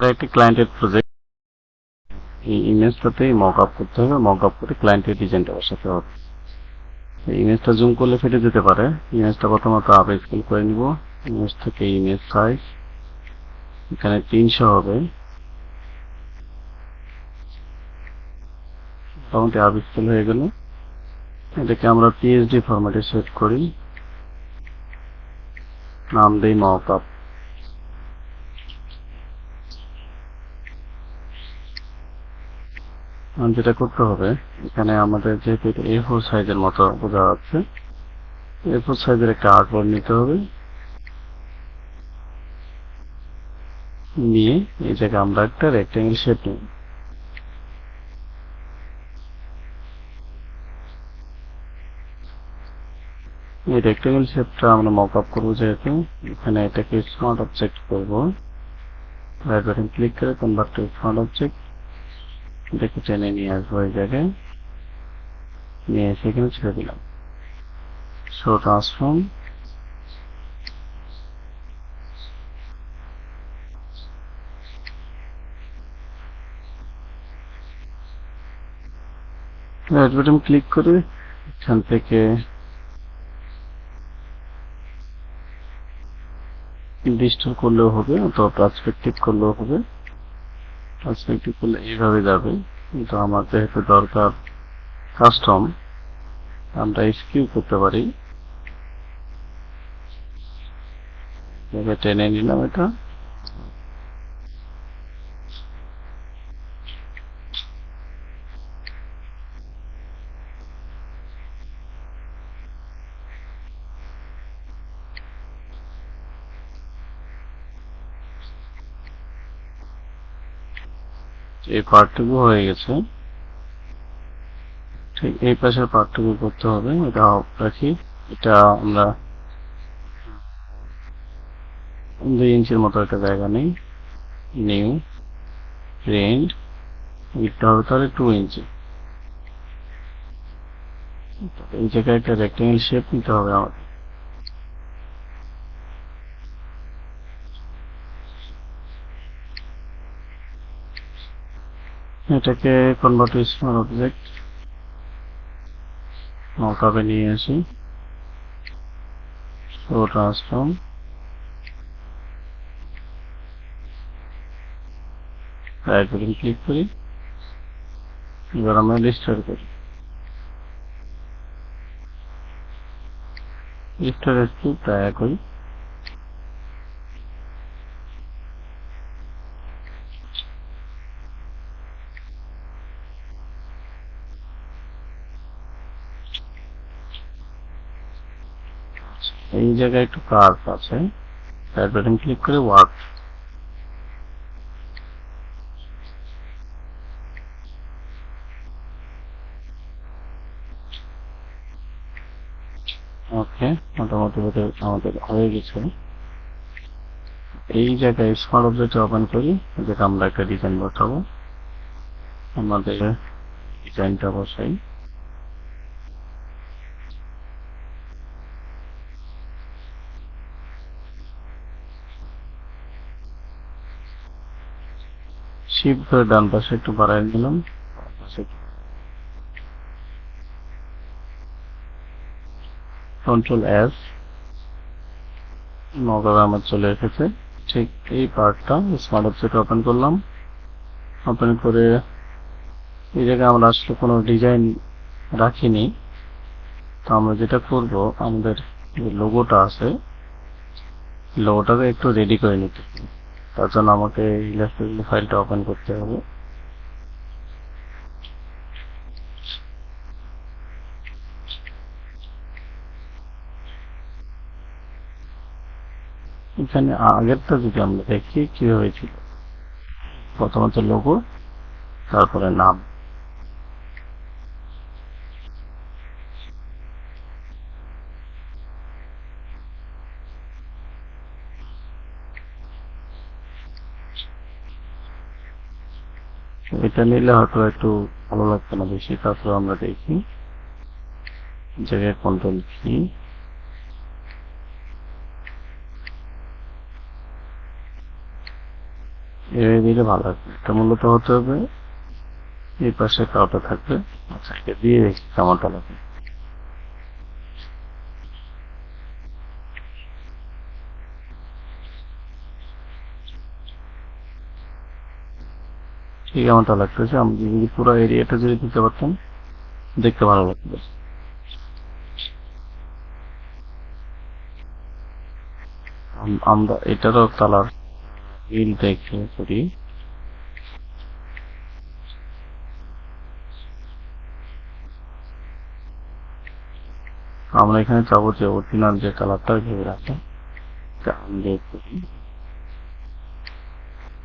একটি ক্লায়েন্টের প্রজেক্ট এই ইমেজটাতেই মক আপ করতে হবে মক আপ করে ক্লায়েন্টের ডিজাইনটা বসাতে হবে। এই ইমেজটা জুম করলে ফেটে যেতে পারে। ইমেজটা প্রথমত আপ স্কেল করে নিব। ইমেজ থেকে ইমেজ সাইজ এখানে তিনশো হবে। মোটামুটি আপ স্কেল হয়ে গেল। এটাকে আমরা পিএইচডি ফরম্যাটে সেট করি। নাম দেই মক আপ যেটা করতে হবে, এখানে আমাদের যেহেতু এ ফোর সাইজের মতো বোঝা যাচ্ছে এ ফোর সাইজের একটা আর্টবোর্ড নিতে হবে। নিয়ে এই জায়গায় আমরা একটা রেক্টেঙ্গেল শেপ নিই। এই রেক্টেঙ্গেল শেপটা আমরা মক আপ করব যেহেতু, এখানে এটাকে স্মার্ট অবজেক্ট করব। ক্লিক করে কনভার্ট টু স্মার্ট অবজেক্ট এটাকে টেনে নিয়ে আসব এই জায়গায়। নিয়ে এসে এখানে ছেড়ে দিলাম। Show transform right button click করে এখান থেকে ডিস্টল করলেও হবে, অথবা পার্সপেক্টিভ করলেও হবে। এইভাবে যাবে কিন্তু আমার যেহেতু দরকার কাস্টম আমরা স্কিউ করতে পারি। টেনে নিলাম এটা। এই পার্টটুকু হয়ে গেছে। ঠিক এই পাশের পার্টটুকু করতে হবে, এটা রাখি। এটা আমরা দুই ইঞ্চির মতো একটা জায়গা নেই। নিউ, রেন্ড এটা হবে তাহলে টু ইঞ্চি। এই জায়গায় একটা রেক্টেঙ্গেল শেপ নিতে হবে আমাদের। এটাকে কনভার্ট টু স্মল অবজেক্ট মকাবে নিয়ে আসি। ট্রান্সফর্ম ক্লিক করি। এবার আমরা রিস্টোর করি। রিস্টোর একটু ট্রাই করি। এই জায়গায় একটু কার্ভ আছে। রাইট বাটন ক্লিক করে ওয়ার্ক ওকে মোটামুটি আমাদের হয়ে গেছে। এই জায়গায় স্মার্ট অবজেক্ট ওপেন করি, যেটা আমরা একটা ডিজাইন বসাবো। আমাদের ডিজাইনটা বসাই। শিফট ডান পাশে একটু বাড়াই নিলাম। কন্ট্রোল এস নগর আমার চলে এসেছে। ঠিক এই পার্টটা স্মার্ট অবজেক্ট ওপেন করলাম। ওপেন করে এই জায়গায় আমরা আসলে কোনো ডিজাইন রাখিনি। তো আমরা যেটা করব, আমাদের যে লোগোটা আছে লোগোটাকে একটু রেডি করে নিতে। তার জন্য আমাকে ইলাস্ট্রেটর ফাইলটা ওপেন করতে হবে। এখানে আগেরটা যদি আমরা দেখি, কীভাবে ছিল? প্রথমত লোগো তারপরে নাম। এটা নিলে হয়তো একটু ভালো লাগতো না বেশি তারপরে আমরা দেখি। জায়গায় কন্ট্রোল কি এভাবে দিলে ভালো লাগবে। এটা মূলত হতে হবে, এই পাশে কাউটা থাকবে। আচ্ছা দিয়ে দেখি কেমনটা লাগে ঠিক এমনটা লাগতেছে আমি যদি পুরো এরিয়াটা যদি দিতে পারতাম, দেখতে ভালো আম- আমরা এটারও কালার নীল দেখে করি আমরা এখানে চাবো যে অরিজিনাল যে কালারটা ভেবে রাখে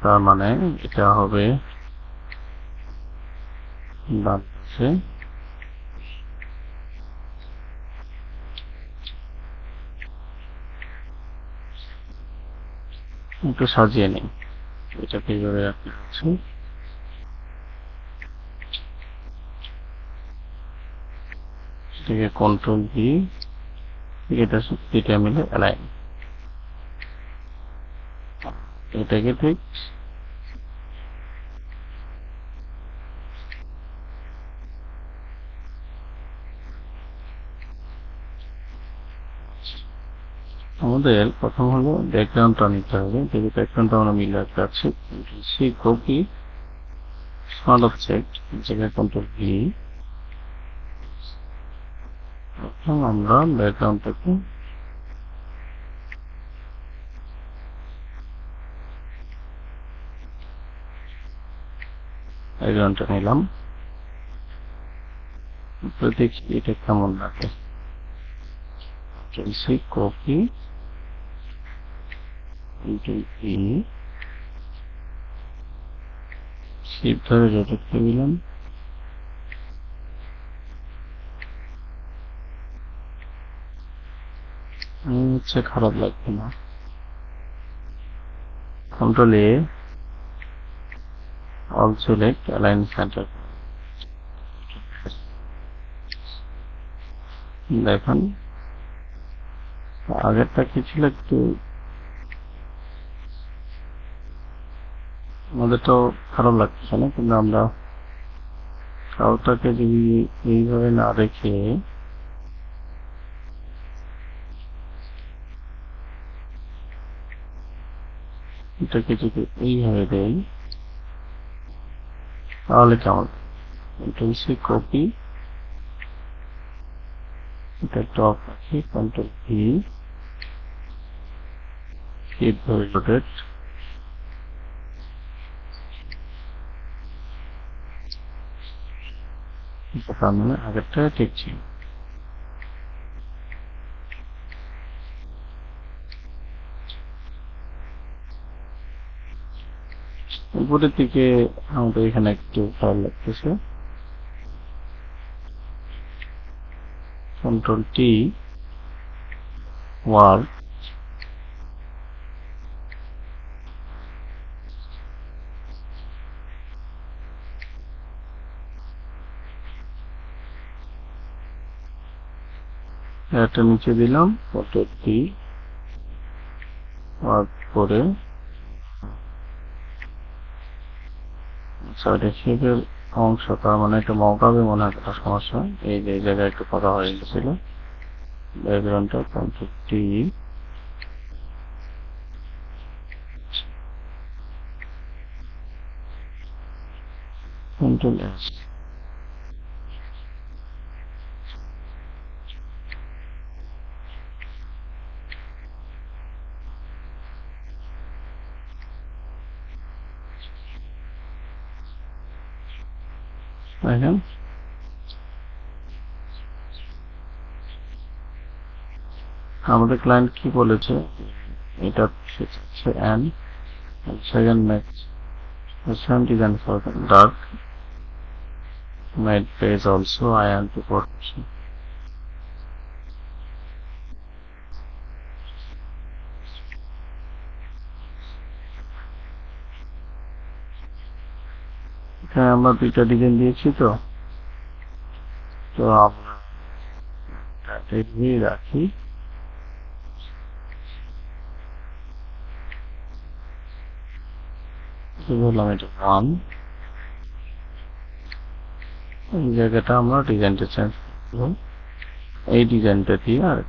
তার মানে এটা হবে পাশে একটু সাজিয়ে নিই রাখতে হচ্ছে? এটাকে কন্ট্রোল দি এটা এটা মিলে অ্যালাইন এটাকে ঠিক আমাদের প্রথম হলো ব্যাকগ্রাউন্ডটা নিতে হবে। যদি ব্যাকগ্রাউন্ডটা আমরা মিলে রাখতে পারছি সি কপি স্মার্ট অবজেক্ট জায়গায় কন্ট্রোল ভি এখন আমরা ব্যাকগ্রাউন্ডটাকে ব্যাকগ্রাউন্ডটা নিলাম। দেখি এটা কেমন লাগে। সি কপি ধরে করে দিলাম হচ্ছে খারাপ লাগবে না। Control A all select align centre দেখেন, আগেরটা কি ছিল? একটু আমাদের তো খারাপ লাগতেছে না, কিন্তু আমরা কাউটাকে যদি এইভাবে না রেখে এটাকে যদি এইভাবে দেই, তাহলে কেমন? কন্ট্রোল সি কপি এটা টপ রাখি কন্ট্রোল ভি keep rotate তার মানে আগেরটা ঠিক উপরের দিকে আমাদের এখানে একটু ভালো লাগতেছে কন্ট্রোল টি ওয়াল একটা নিচে দিলাম পদ্ধতি করে সাইডে শেপের অংশ? তার মানে একটা মগাবে মনে একটা সমস্যা। এই যে জায়গায় একটু কথা হয়ে গেছিল। ব্যাকগ্রাউন্ডটা কন্ট্রোল টি। কন্ট্রোল এস দেখেন আমাদের ক্লায়েন্ট কি বলেছে এটা হচ্ছে an second match for the dark made page also I am to এখানে আমরা দুইটা ডিজাইন দিয়েছি তো। তো আমরা রাখি। বললাম এটা ওয়ান এই জায়গাটা আমরা ডিজাইনটা চেঞ্জ করব এই ডিজাইনটা দিয়ে আর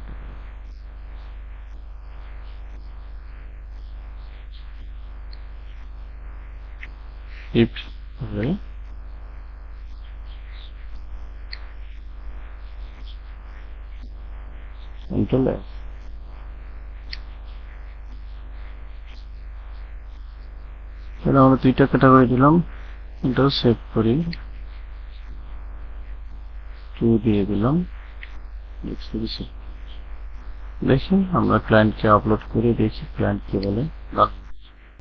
শিফট কন্ট্রোল এস তাহলে আমরা দুইটা ক্যাটাগরি দিলাম। এটাও সেভ করি। টু দিয়ে দিলাম। দেখি। আমরা ক্লায়েন্টকে আপলোড করে, দেখি ক্লায়েন্ট কি বলে।